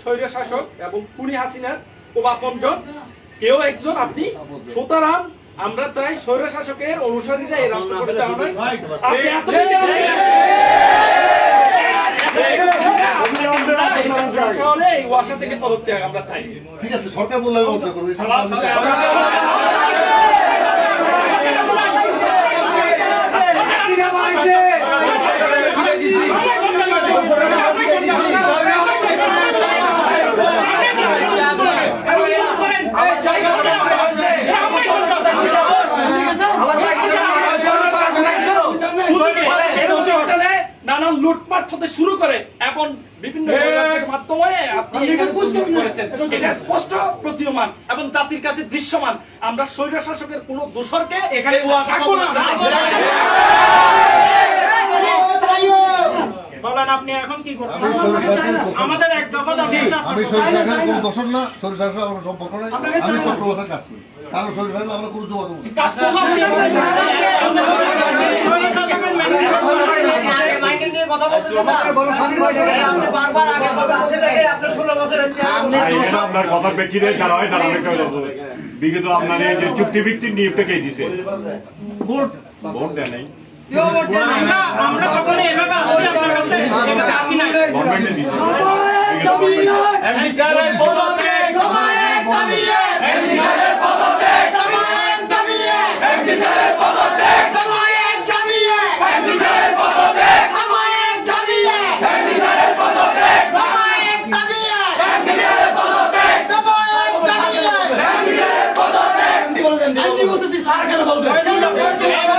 স্বৈর শাসক এবং খুনি হাসিনার কোবাপনজন কেউ একজন আপনি সুতরাং আমরা চাই স্বৈর শাসকের অনুসারীরা এই রাষ্ট্র এই ওয়াসা থেকে পদত্যাগ আমরা চাই। ঠিক আছে সরকার বললে করব নানান লুটপাট হতে শুরু করে এখন বিভিন্ন মাধ্যমে আপনি করেছেন। এটা স্পষ্ট প্রতীয়মান এবং জাতির কাছে দৃশ্যমান। আমরা স্বৈর শাসকের কোন দোষরকে এখানে বলেন আপনি এখন কি করবেন আমি আমাদের এক দফা দাবি আমি আপনার- সরকার কোনো দোষর না সরকার সাথে আমার সম্পর্ক নাই। আমি চট্টোপাধ্যায় কাজ করি। কারণ সরকার সাথে আমরা কোনো যোগাযোগ কাজ করলাম স্বৈরশাসকের ম্যান্ডেট এটা আপনার কথা যারা হয় তারা বিগত আপনার এই যে চুক্তিভিত্তিক নিয়োগটা কে দিছে? ভোট? ভোট দেয় নাই। আমরা কখনো এভাবে আসছি আপনার কাছে আসি দিছে বিগত গভর্নমেন্টে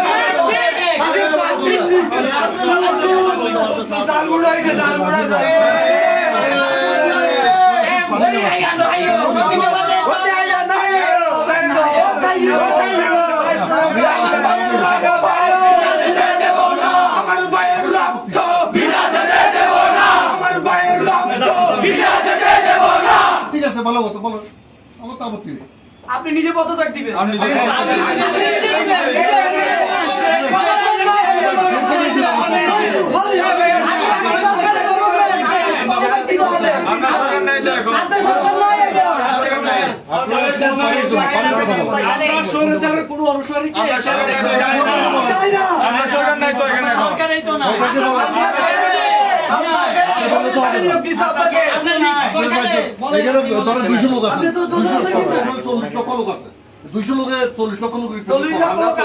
ঠিক আছে কথা বলো। আমার তো আপত্তি নেই। আপনি নিজে পদত্যাগ দিবেন। আপনারা একদম পানির জন্য, পানির কথা বলো। আপনার স্বৈরাচারের কোনো অনুসারীকে সরকারই তো না সরকারকে বলো, এখানে ধরেন দুইশো লোক আছে। দুইশো চল্লিশ লক্ষ লোক আছে। দুইশো লোকে চল্লিশ লক্ষ লোক চল্লিশ লক্ষ লোক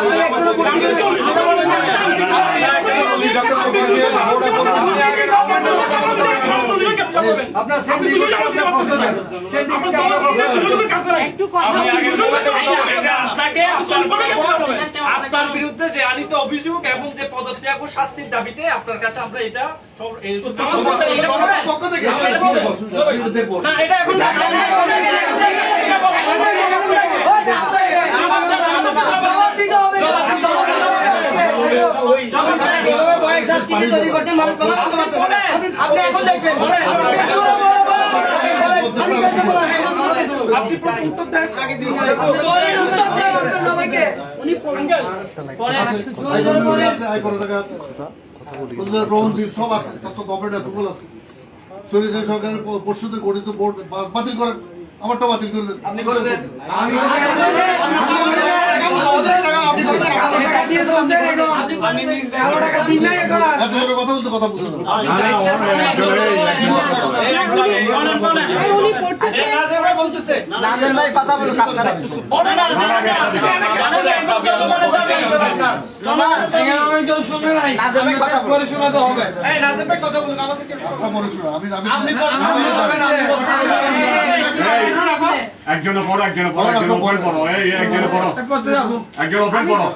আপনারা বিরুদ্ধে যে আনিত অভিযোগ এবং যে পদত্যাগ ও শাস্তির দাবিতে আপনার কাছে আমরা এটা সব- পক্ষ থেকে না এটা এখন জবাব দিতে হবে, জবাব দিতে হবে। আপনারা যেভাবে ভয় সংস্কৃতি তৈরি করছেন, মানুষ কথা বলতে পারতেছে না। আপনি এখন দেখবেন। আপনি পেছনে বলেন, আপনি পেছনে বলেন। আপনি প্রতি উত্তর দেন। আগে দিন উত্তর দেন আপনার সবাইকে। উনি পরে আছে আয় করা জায়গা আছে ওদের গ্রহণ সব আছে। তত গভর্নমেন্ট অ্যাপ্রুভাল আছে সরকারের পরিষদে গঠিত বোর্ড বা- বাতিল করেন। আমারটা বাতিল করে দেন আপনি করে দেন আমি কথা বলতে কথা বলেন বলতেছে। নাজের ভাই কথা বলুন আপনারা। একটু বলেন না মানুষ একদম জনগণের দাবি নাজের ভাই এই নাজির ভাই কথা বলুন আমাদেরকে কথা বলে শোনো আমি আমি একজনে পড়ো একজনে পড়ো একজন ওপেন পড়ো এই এই একজনে পড়ো। একজন ওপেন পড়ো।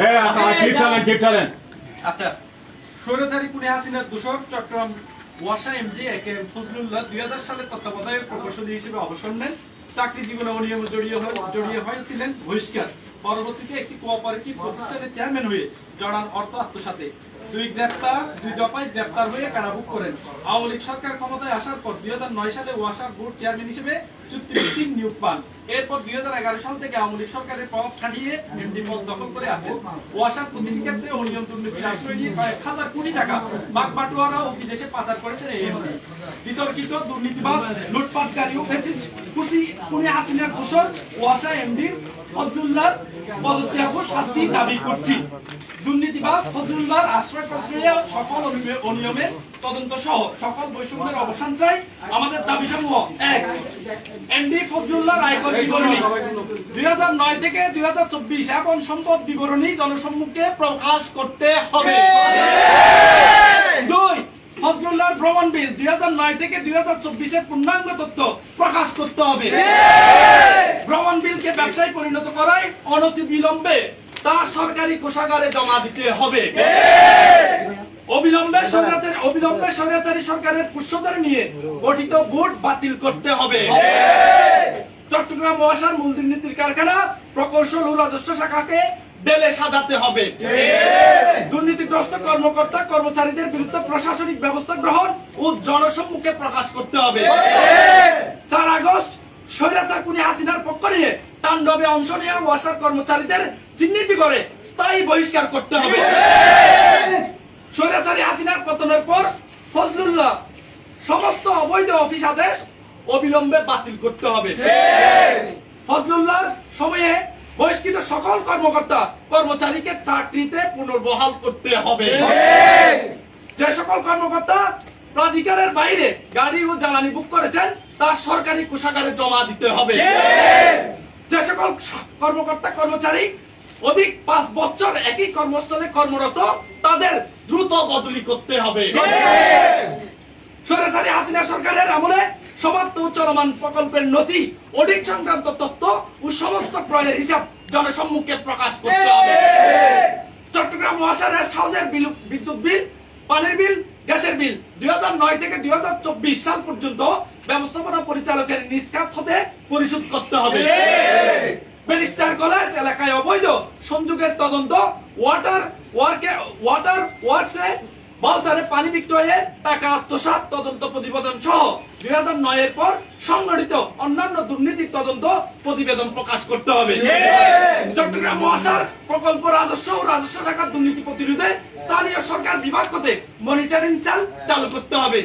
হ্যাঁ হ্যাঁ চালেন চালেন আচ্ছা। স্বৈরাচারী কুনি হাসিনার দূষক চট্টগ্রাম ওয়াসা এমডি এ কে ফজলুল্লাহ দুই হাজার সালে তত্ত্বাবধায়ক প্রকৌশলী হিসেবে অবসর নেন। চাকরি জীবনে অনিয়মে জড়িয়ে হয় জড়িয়ে হয়েছিলেন বহিষ্কার। পরবর্তীতে একটি কোঅপারেটিভ প্রতিষ্ঠানের চেয়ারম্যান হয়ে জড়ান অর্থ আত্মসাতে। দুই গ্রেপ্তার, দুই দফায় গ্রেপ্তার হয়ে কারাভোগ করেন। আওয়ামী লীগ সরকার ক্ষমতায় আসার পর দুই সালে ওয়াসার বোর্ড চেয়ারম্যান হিসেবে চুক্তিভিত্তিক নিয়োগ পান। এরপর দুই সাল থেকে আওয়ামী লীগ সরকারের প্রভাব খাটিয়ে এমডি পদ দখল করে আছেন। ওয়াসার প্রতিটি ক্ষেত্রে অনিয়ম দুর্নীতির আশ্রয় নিয়ে কয়েক হাজার কোটি টাকা বাগ বাটোয়ারা ও বিদেশে পাচার করেছেন এই এমডি। বিতর্কিত, দুর্নীতিবাজ, লুটপাটকারী ও ফেসিস্ট খুশি কুনি হাসিনার দোষর ওয়াসা এমডির ফজলুল্লাহ পদত্যাগ ও শাস্তি দাবি করছি। দুর্নীতিবাজ ফজলুল্লাহর আশ্রয় প্রশ্রয়ে সকল অনিয়মে- অনিয়মের তদন্ত সহ সকল বৈষম্যের অবসান চাই আমাদের দাবি সমূহ এক এমডি ফজলুল্লাহর আয়কর বিবরণী। দুই হাজার নয় থেকে দুই হাজার চব্বিশ এখন সম্পদ বিবরণী জনসম্মুখে প্রকাশ করতে হবে। দুই ফজলুল্লাহর ভ্রমণ বিল দুই হাজার নয় থেকে দুই হাজার চব্বিশের পূর্ণাঙ্গ তথ্য প্রকাশ করতে হবে। ভ্রমণ বিলকে ব্যবসায় পরিণত করায় অনতি বিলম্বে তা সরকারি কোষাগারে জমা দিতে হবে। অবিলম্বে সরকারের অবিলম্বে সরকারি সরকারের পুষ্যদের নিয়ে গঠিত বোর্ড বাতিল করতে হবে। চট্টগ্রাম মহাশার মূল দুর্নীতির কারখানা প্রকৌশল ও রাজস্ব শাখাকে দেলে সাজাতে হবে। দুর্নীতিগ্রস্ত কর্মকর্তা, কর্মচারীদের বিরুদ্ধে প্রশাসনিক ব্যবস্থা গ্রহণ ও জনসম্মুখে প্রকাশ করতে হবে। চার আগস্ট, স্বৈরাচার হাসিনার পক্ষ নিয়ে তাণ্ডবে অংশ নেওয়া ওয়াসার কর্মচারীদের চিহ্নিত করে স্থায়ী বহিষ্কার করতে হবে। স্বৈরাচারী হাসিনার পতনের পর ফজলুল্লাহ সমস্ত অবৈধ অফিস আদেশ অবিলম্বে বাতিল করতে হবে। ফজলুল্লাহর সময়ে বহিষ্কৃত সকল কর্মকর্তা কর্মচারীকে চাকরিতে পুনর্বহাল করতে হবে। যে সকল কর্মকর্তা প্রাধিকারের বাইরে গাড়ি ও জ্বালানি বুক করেছেন তা সরকারি কোষাগারে জমা দিতে হবে। যে সকল কর্মকর্তা কর্মচারী অধিক পাঁচ বছর একই কর্মস্থলে কর্মরত তাদের দ্রুত বদলি করতে হবে। সরাসরি হাসিনা সরকারের আমলে সমাপ্ত চলমান প্রকল্পের নথি অডিট সংক্রান্ত তথ্য ও সমস্ত ক্রয়ের হিসাব জনসম্মুখে প্রকাশ করতে হবে। চট্টগ্রাম মহাশয় রেস্ট হাউসের বিদ্যুৎ বিল পানির বিল গ্যাসের বিল দুই থেকে দুই সাল পর্যন্ত ব্যবস্থাপনা পরিচালকের নিষ্কাত হতে পরিশোধ করতে হবে। ব্যারিস্টার কলেজ এলাকায় অবৈধ সংযোগের তদন্ত ওয়াটার ওয়ার্কে ওয়াটার ওয়ার্কসে বাউসারে পানি বিক্রয়ের টাকা আত্মসাৎ তদন্ত প্রতিবেদন সহ দুই হাজার নয়ের পর সংগঠিত অন্যান্য দুর্নীতির তদন্ত প্রতিবেদন প্রকাশ করতে হবে। চট্টগ্রাম মহাসার প্রকল্প রাজস্ব ও রাজস্ব টাকার দুর্নীতি প্রতিরোধে স্থানীয় সরকার বিভাগ হতে মনিটরিং সেল চালু করতে হবে।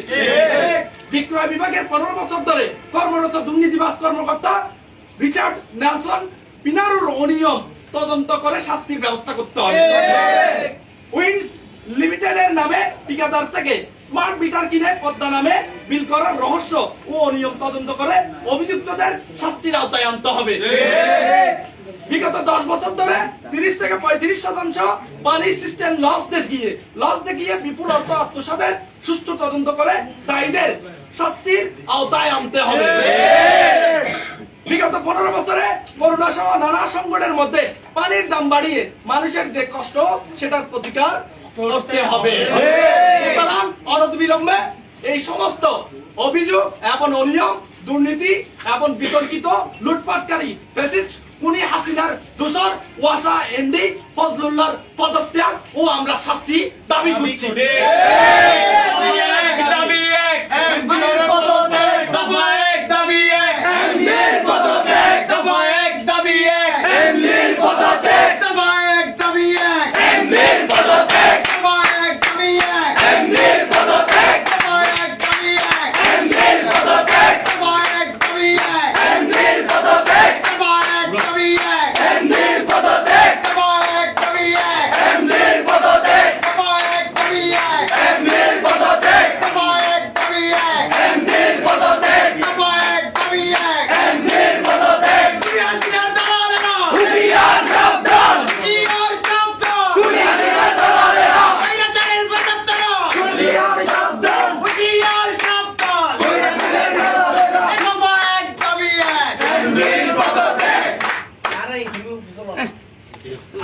বিক্রয় বিভাগের পনেরো বছর ধরে কর্মরত দুর্নীতিবাজ কর্মকর্তা রিচার্ড নেলসন পিনারুর অনিয়ম তদন্ত করে শাস্তির ব্যবস্থা করতে হবে। উইন্ডস লিমিটেডের নামে ঠিকাদার থেকে স্মার্ট মিটার কিনে পদ্মা নামে বিল করার রহস্য ও অনিয়ম তদন্ত করে অভিযুক্তদের শাস্তির আওতায় আনতে হবে। বিগত দশ বছর ধরে তিরিশ থেকে পঁয়ত্রিশ শতাংশ পানি সিস্টেম লস দেখিয়ে লস দেখিয়ে বিপুল অর্থ আত্মসাতের সুষ্ঠু তদন্ত করে দায়ীদের শাস্তির আওতায় আনতে হবে। বিগত পনেরো বছরে করোনা সহ নানা সংকটের মধ্যে পানির দাম বাড়িয়ে মানুষের যে কষ্ট, সেটার প্রতিকার করতে হবে। সুতরাং অনতিবিলম্বে এই সমস্ত অভিযোগ এবং অনিয়ম দুর্নীতি এবং বিতর্কিত লুটপাটকারী ফেসিস্ট কুনি হাসিনার দোষর ওয়াসা এমডি ফজলুল্লাহর পদত্যাগ ও আমরা শাস্তি দাবি করছি। দাবি এক।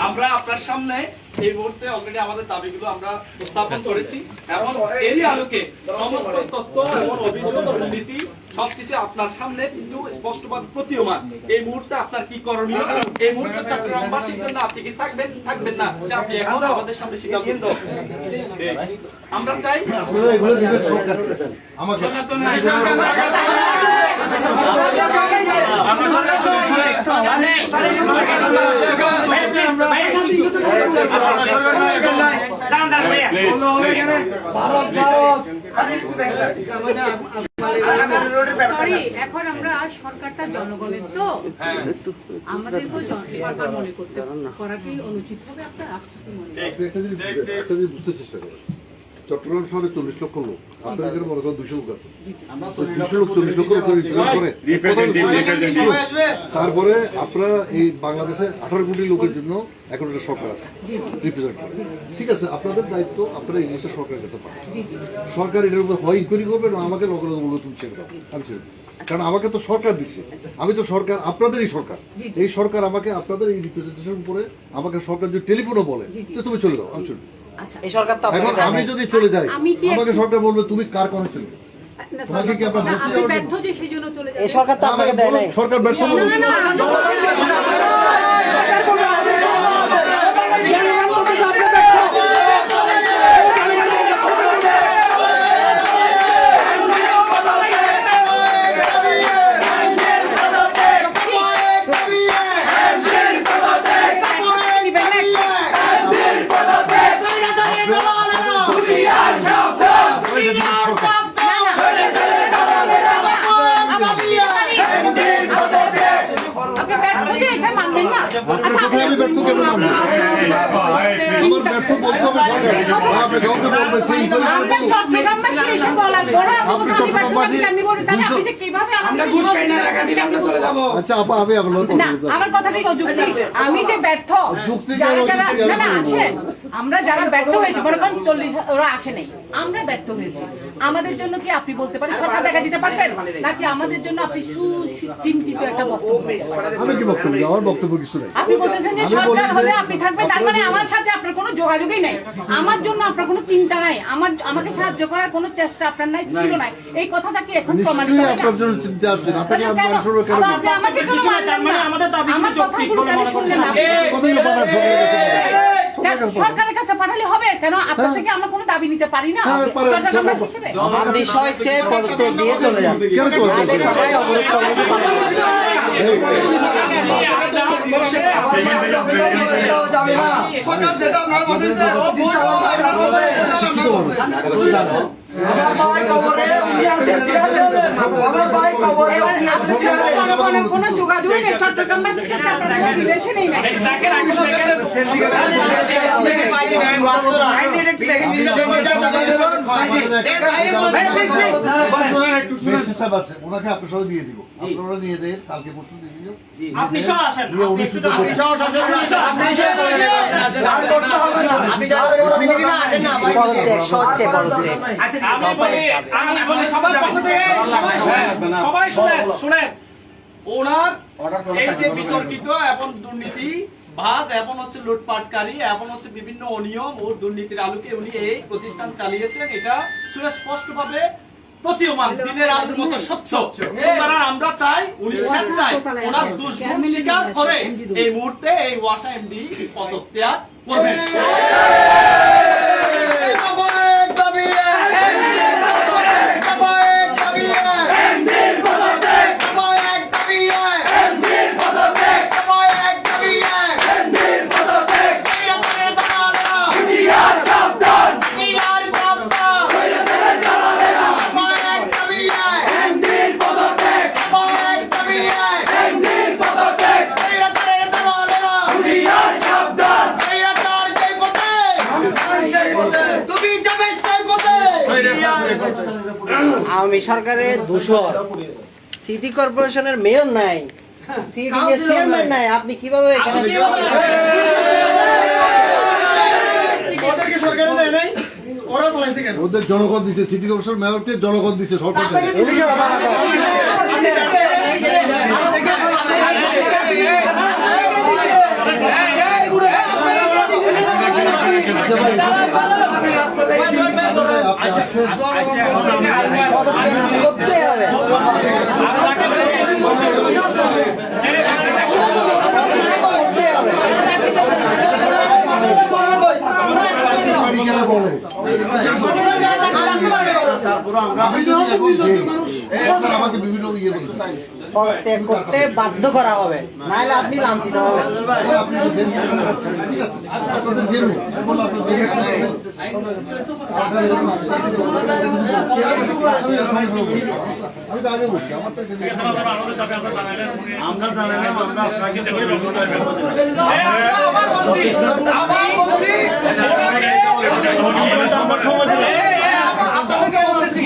আমরা আপনার সামনে এই মুহূর্তে অলরেডি আমাদের দাবিগুলো আমরা উপস্থাপন করেছি এবং এরই আলোকে সমস্ত তথ্য এবং অভিযোগ দুর্নীতি সবকিছু আপনার সামনে কিন্তু স্পষ্টভাবে প্রতীয়মান। এই মুহূর্তে আপনার কি করণীয়? এই মুহূর্তে চট্টগ্রামবাসীর জন্য আপনি কি থাকবেন? থাকবেন না। আপনি এখন আমাদের সামনে সিদ্ধান্ত দিন। আমরা চাই আপনারা সরি এখন আমরা সরকারটা জনগণের তো। আমাদেরকেও সরকার মনে করতে করা কি অনুচিত হবে আপনার মনে বুঝতে চেষ্টা করেন চট্টগ্রাম শহরে চল্লিশ লক্ষ লোক। আপনার এখানে মনে করেন দুশো লোক আছে। দুশো লোক চল্লিশ লক্ষ লোক করে। তারপরে আপনারা এই বাংলাদেশে আঠারো কোটি লোকের জন্য এখন একটা সরকার আছে। রিপ্রেজেন্ট করে। ঠিক আছে আপনাদের দায়িত্ব আপনারা এই জিনিসটা সরকারের কাছে পান। সরকার এটার উপর হয় ইনকোয়ারি করবে না আমাকে লগে লগে বলব তুমি ছেড়ে দাও। আমি ছেড়ে কারণ আমাকে তো সরকার দিচ্ছে আমি তো সরকার আপনাদেরই সরকার। এই সরকার আমাকে আপনাদের এই রিপ্রেজেন্টেশন উপরে আমাকে সরকার যদি টেলিফোনও বলে জি। তুমি চলে যাও আমি চলে এই সরকার তো এখন আমি যদি চলে যাই আমাকে সরকার বলবে তুমি কার কনে চলে যাও? তোমাকে কি আপনার বসে যাওয়ার ব্যর্থ যে সেই জন্য চলে এই সরকার তো আপনাকে দেয় নাই সরকার ব্যর্থ আমি ব্যর্থ কেন মানবো আমার ব্যর্থ বলতে হবে আপনি কাউকে বলবেন সেই আপনি চট্টগ্রামবাসী আচ্ছা আপা আমি আপনার কথাটাই যুক্তি। আমি যে ব্যর্থ যুক্তি আমরা যারা ব্যর্থ হয়েছি মনে করেন চল্লিশ ওরা আসে নাই। আমরা ব্যর্থ হয়েছি। আমাদের জন্য কি আপনি বলতে পারেন? সরকার দেখা দিতে পারবেন? নাকি আমাদের জন্য আপনি সুচিন্তিত একটা বক্তব্য? আমি কি বক্তব্য দিই? আমার বক্তব্য কিছু নাই। আপনি বলতেছেন যে সরকার হলে আপনি থাকবেন তার মানে আমার সাথে আপনার কোনো যোগাযোগই নাই। আমার জন্য আপনার কোনো চিন্তা নাই। আমার আমাকে সাহায্য করার কোনো চেষ্টা আপনার নাই ছিল না এই কথাটা কি এখন প্রমাণিত নিশ্চয়ই হয় আপনার জন্য চিন্তা আছে না তাকে আমি কেন? মানুষের উপর কেন আপনি আমাকে কেন? মানলেন মানে না? আমাদের আমার যৌক্তিক কথাগুলো বলে কেন মনে শুনলেন না? সরকারের কাছে? পাঠালে হবে কেন আপনার হ্যাঁ। থেকে আমরা কোনো দাবি নিতে পারি না হ্যাঁ, বিষয় চেয়ে পদত্যাগ দিয়ে চলে যান কেন চলে যাবে? সবাই অবরোধ কর্মসূচি পালন করবে। সরকার যেটা আপনার বসেছে ও ভুল ও আপনার বলবে শিক্ষিত মানুষ। এটা জানো। জনগণের কোনো যোগাযোগই নেই চট্টগ্রামবাসীর সাথে আপনার কোনো রিলেশনই নাই সাহেব আছে, ওনাকে আপনার সাথে দিয়ে দিব আপনারা নিয়ে যাই কালকে পরশু দিয়ে দিও আপনি সহ আসেন উনি শুধু আপনি সহ আসেন। আপনি সহ আসেন। আপনি যারা প্রতিনিধি না আসেন না পদত্যাগ সহজে পদত্যাগ লুটপাটকারী এবং হচ্ছে বিভিন্ন অনিয়ম ও দুর্নীতির আলোকে উনি এই প্রতিষ্ঠান চালিয়েছেন, এটা সুস্পষ্টভাবে প্রতীয়মান, দিনের আলোর মতো সত্য। আমরা চাই, উনি স্বেচ্ছায় ওনার দুষ্গুণ স্বীকার করে এই মুহূর্তে এই ওয়াসা এমডি পদত্যাগ করবেন তুমি যাবে সেই পথে আওয়ামী সরকারের দূষণ সিটি কর্পোরেশনের মেয়র নাই সিটি চেয়ারম্যান নাই আপনি কীভাবে এখানে ওদেরকে সরকারে দেয় নাই ওরা বলেছে কেন ওদের জনগণ দিছে সিটি কর্পোরেশন মেয়রকে জনগণ দিছে সরকার দেয় নাই। পুলিশের অবহেলা। আচ্ছা ভাই, আপনি আসছেন পদত্যাগ করতে হবে করতে হবে বিকেলে বলে আমি যদি এখন দেই, স্যার আমাকে বিভিন্ন ইয়ে করতে বাধ্য করা হবে। নাহলে আপনি লাঞ্ছিত বলছি আমার আমরা জানালাম আমরা আপনাকে বলছি বলছি। বলতেছি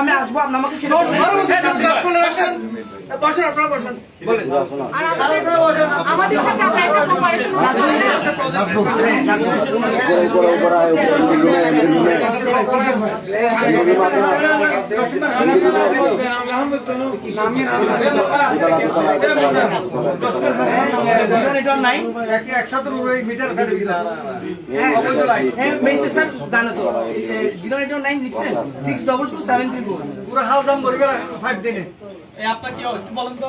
আমি আসব আপনি আমাকে সেটা আর আমাদের সাথে আপনার কি বলেন তো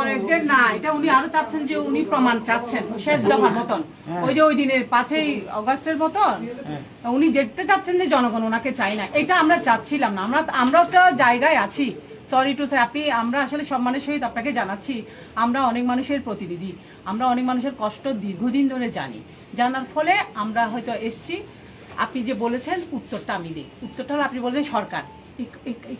ওটা পুরো এখন পুরো খা পুরো অবৈধ লাইন দিক পুরো পরে বলছে আমরা তো আমরা লাইনে পানি পাইতেছি না মিটার পয়সা লাখ লাখ টাকা লয় ওরা কুড়ি টাকা করে টাকা লাইন দেয় আমরা পানি পাই না। চাষটা যে না এটা উনি আরও চাচ্ছেন যে উনি প্রমাণ চাচ্ছেন শেষ দফার মতন। ওই যে ওই দিনের পাঁচই অগস্টের মতন উনি দেখতে চাচ্ছেন যে জনগণ ওনাকে চাই না। এটা আমরা চাচ্ছিলাম না। আমরা আমরা একটা জায়গায় আছি। সরি টু সে আপনি আমরা আসলে সম্মানের সহিত আপনাকে জানাচ্ছি আমরা অনেক মানুষের প্রতিনিধি আমরা অনেক মানুষের কষ্ট দীর্ঘদিন ধরে জানি। জানার ফলে আমরা হয়তো এসছি। আপনি যে বলেছেন উত্তরটা আমি দিই। উত্তরটা হলো আপনি বলেছেন সরকার। এই-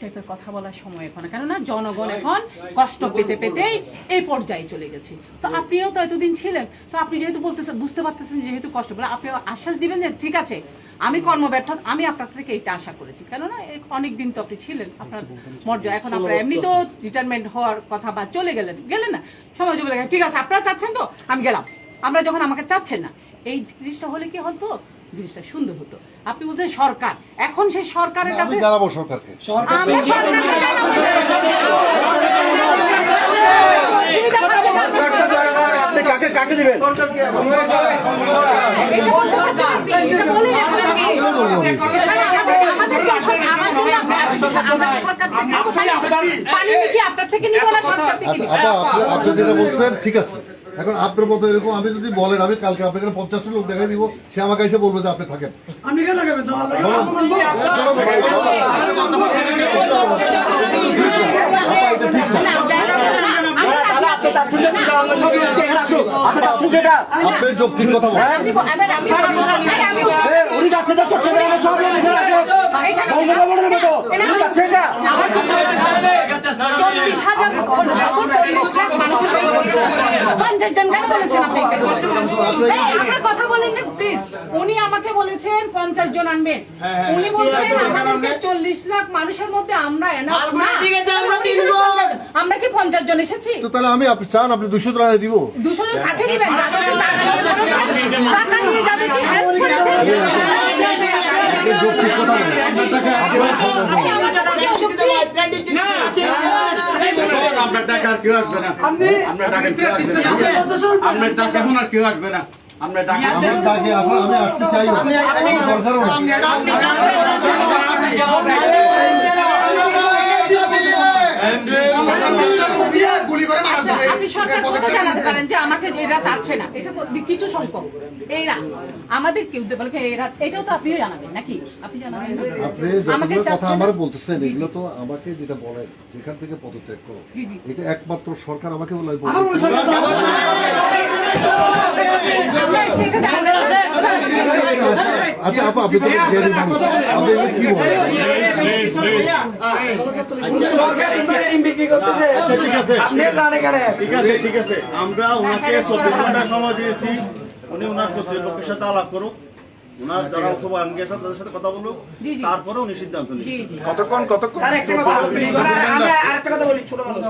টাইপের কথা বলার সময় এখন। কেননা জনগণ এখন কষ্ট পেতে পেতেই এই পর্যায়ে চলে গেছে। তো আপনিও তো এতদিন ছিলেন তো আপনি যেহেতু বলতেছেন বুঝতে পারতেছেন যেহেতু কষ্ট বলে আপনি আশ্বাস দিবেন যে ঠিক আছে আমি কর্মব্যর্থ আমি আপনার থেকে এইটা আশা করেছি। কেননা অনেক দিন তো আপনি ছিলেন আপনার মর্যাদা এখন আপনার এমনি তো রিটায়ারমেন্ট হওয়ার কথা বা চলে গেলেন গেলেন না। সময় ঠিক আছে আপনারা চাচ্ছেন তো আমি গেলাম। আমরা যখন আমাকে চাচ্ছেন না এই জিনিসটা হলে কি হতো? জিনিসটা সুন্দর হতো। আপনি বলছেন সরকার। এখন সেই সরকারের কাছে জানাব সরকারকে। আমরা সরকারকে কাকে কাকে দিবেন? নেব? পানি কি আপনার থেকে নিব না সরকার থেকে আচ্ছা আপনি যেটা বলছেন ঠিক আছে। এখন আপনার মতো এরকম আমি যদি বলেন আমি কালকে আপনাকে পঞ্চাশটা লোক দেখাই দিব সে আমাকে এসে বলবে যে আপনি থাকেন। আপনি যৌক্তিক কথা বলেন। চল্লিশ হাজার চল্লিশ লাখ মানুষের পঞ্চাশ জন কেন বলেছেন আপনি আপনার কথা বলেন না প্লিজ উনি আমাকে বলেছেন পঞ্চাশ জন আনবেন উনি বলছেন আমাদেরকে চল্লিশ লাখ মানুষের মধ্যে আমরা আমরা কি পঞ্চাশ জন এসেছি তো তাহলে আমি আপনি চান আপনি দুশো টাকা দিব দুশো জন কাকে দিবেন যাদেরকে টাকা দিয়ে করেছেন, টাকা দিয়ে যাদেরকে হেল্প করেছেন আপনি যৌক্তিক কথা বলেন আপনার টাকা আরে কেউ আসবে না আপনার টাকা কেউ আসবে না আপনার টাকা এখন আর কেউ আসবে না আমার ডাকে আসা আমি আসতে চাই না। দরকারও নেই। গুলি করে মারা যাবে। আপনি সরকার কথা জানাতে পারেন যে আমাকে এরা চাচ্ছে না? এটা কিছু সংখ্যক। এরা আমাদের কেউ বলে কি এরা এটাও তো আপনিও জানাবেন নাকি? আপনি জানাবেন আপনি আমাকে কথা আমার বলতেছেন। এগুলো তো আমাকে যেটা বলে যেখান থেকে পদত্যাগ করো। এটা একমাত্র সরকার আমাকে বলে। আচ্ছা আপা আপনি তো জ্ঞানী মানুষ আপনি কি বলেন আমরা ওনাকে চব্বিশ ঘণ্টা সময় দিয়েছি। উনি ওনার কর্তৃপক্ষের সাথে আলাপ করুক। ওনার যারা শুভাঙ্গী আছে। তাদের সাথে কথা বলুক। তারপরে উনি সিদ্ধান্ত নেবেন। কতক্ষণ কতক্ষণ? স্যার একটা কথা আমরা আরেকটা কথা বলি ছোট মানুষ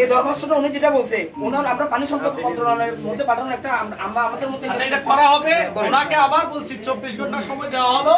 এই দরখাস্তটা উনি যেটা বলছে ওনার আমরা পানি সম্পদ মন্ত্রণালয়ের মধ্যে পাঠানোর একটা আমরা আমাদের মধ্যে আচ্ছা এটা করা হবে। ওনাকে আবার বলছি চব্বিশ ঘণ্টা সময় দেওয়া হলো।